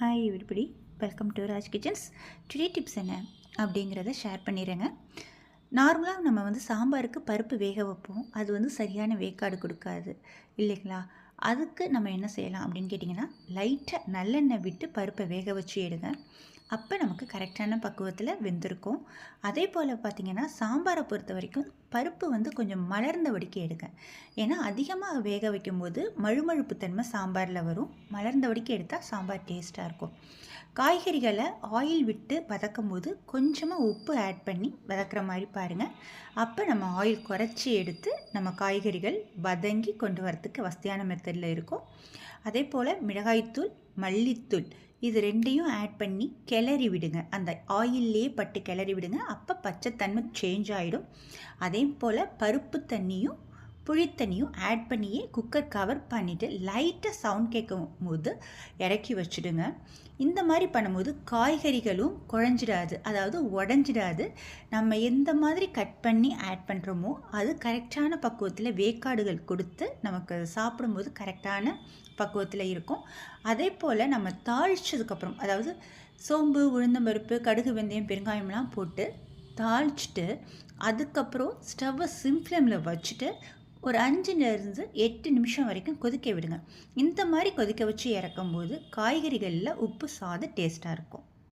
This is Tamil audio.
Hi everybody welcome to Raj kitchens today tips என்ன அப்படிங்கிறத ஷேர் பண்ணிடுறேங்க. நார்மலாக நம்ம வந்து சாம்பாருக்கு பருப்பு வேக வைப்போம். அது வந்து சரியான வேக்காடு கொடுக்காது. இல்லைங்களா? அதுக்கு நம்ம என்ன செய்யலாம் அப்படின்னு கேட்டிங்கன்னா லைட்டாக நல்லெண்ணெய் விட்டு பருப்பை வேக வச்சு எடுங்க. அப்போ நமக்கு கரெக்டான பக்குவத்தில் வெந்திருக்கும். அதே போல் பார்த்திங்கன்னா சாம்பாரை பொறுத்த வரைக்கும் பருப்பு வந்து கொஞ்சம் மலர்ந்த வடிக்க எடுங்க. ஏன்னா அதிகமாக வேக வைக்கும்போது மழுமழுப்பு தன்மை சாம்பாரில் வரும். மலர்ந்த வடிக்க எடுத்தால் சாம்பார் டேஸ்ட்டாக இருக்கும். காய்கறிகளை ஆயில் விட்டு வதக்கும் போது கொஞ்சமாக உப்பு ஆட் பண்ணி வதக்குற மாதிரி பாருங்கள் அப்போ நம்ம ஆயில் குறைச்சி எடுத்து நம்ம காய்கறிகள் வதங்கி கொண்டு வரத்துக்கு வசதியான மெத்தடில் இருக்கும். அதே போல் மிளகாய்த்தூள் மல்லித்தூள் இது ரெண்டையும் ஆட் பண்ணி கிளறி விடுங்க. அந்த ஆயிலே பட்டு கிளறி விடுங்க. அப்போ பச்சைத்தன்மை சேஞ்ச் ஆகிடும் அதே போல் பருப்பு தண்ணியும் புளித்தண்ணியும் ஆட் பண்ணியே குக்கர் கவர் பண்ணிவிட்டு லைட்டாக சவுண்ட் கேட்கும் போது இறக்கி வச்சுடுங்க. இந்த மாதிரி பண்ணும்போது காய்கறிகளும் குழஞ்சிடாது அதாவது உடஞ்சிடாது. நம்ம எந்த மாதிரி கட் பண்ணி ஆட் பண்ணுறோமோ அது கரெக்டான பக்குவத்தில் வேக்காடுகள் கொடுத்து நமக்கு சாப்பிடும்போது கரெக்டான பக்குவத்தில் இருக்கும். அதே போல் நம்ம தாளிச்சதுக்கப்புறம் அதாவது சோம்பு உளுந்தம்பருப்பு கடுகு வெந்தயம் பெருங்காயம்லாம் போட்டு தாளிச்சிட்டு அதுக்கப்புறம் ஸ்டவ்வை சிம் ஃப்ளேமில் வச்சுட்டு ஒரு அஞ்சுலேருந்து எட்டு நிமிஷம் வரைக்கும் கொதிக்க விடுங்க. இந்த மாதிரி கொதிக்க வச்சு இறக்கும்போது காய்கறிகளில் உப்பு சாது டேஸ்ட்டாக இருக்கும்.